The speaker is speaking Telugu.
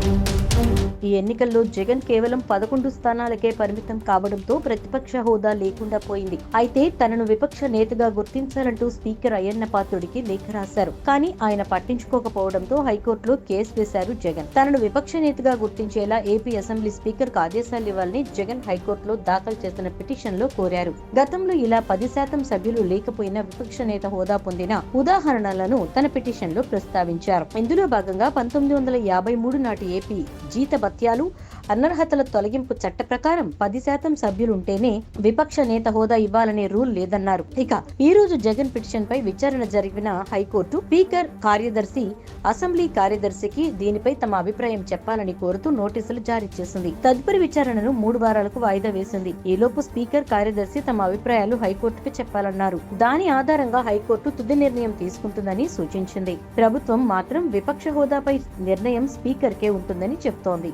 thank you ఈ ఎన్నికల్లో జగన్ కేవలం పదకొండు స్థానాలకే పరిమితం కావడంతో ప్రతిపక్ష హోదా లేకుండా పోయింది. అయితే తనను విపక్ష నేతగా గుర్తించాలంటూ స్పీకర్ అయ్యన్న పాత్రుడికి లేఖ రాశారు. కానీ ఆయన పట్టించుకోకపోవడంతో హైకోర్టులో కేసు వేశారు జగన్. తనను విపక్ష నేతగా గుర్తించేలా ఏపీ అసెంబ్లీ స్పీకర్కు ఆదేశాలు ఇవ్వాలని జగన్ హైకోర్టులో దాఖలు చేసిన పిటిషన్లో కోరారు. గతంలో ఇలా పది శాతం సభ్యులు లేకపోయినా విపక్ష నేత హోదా పొందిన ఉదాహరణలను తన పిటిషన్లో ప్రస్తావించారు. ఇందులో భాగంగా పంతొమ్మిది వందల యాభై మూడు నాటి ఏపీ జీత పత్యాలు అనర్హతల తొలగింపు చట్ట ప్రకారం పది శాతం సభ్యులుంటేనే విపక్ష నేత హోదా ఇవ్వాలనే రూల్ లేదన్నారు. ఇక ఈ రోజు జగన్ పిటిషన్ పై విచారణ జరిగిన హైకోర్టు స్పీకర్ కార్యదర్శి అసెంబ్లీ కార్యదర్శికి దీనిపై తమ అభిప్రాయం చెప్పాలని కోరుతూ నోటీసులు జారీ చేసింది. తదుపరి విచారణను మూడు వారాలకు వాయిదా వేసింది. ఈలోపు స్పీకర్ కార్యదర్శి తమ అభిప్రాయాలు హైకోర్టుకు చెప్పాలన్నారు. దాని ఆధారంగా హైకోర్టు తుది నిర్ణయం తీసుకుంటుందని సూచించింది. ప్రభుత్వం మాత్రం విపక్ష హోదాపై నిర్ణయం స్పీకర్కే ఉంటుందని చెప్తోంది.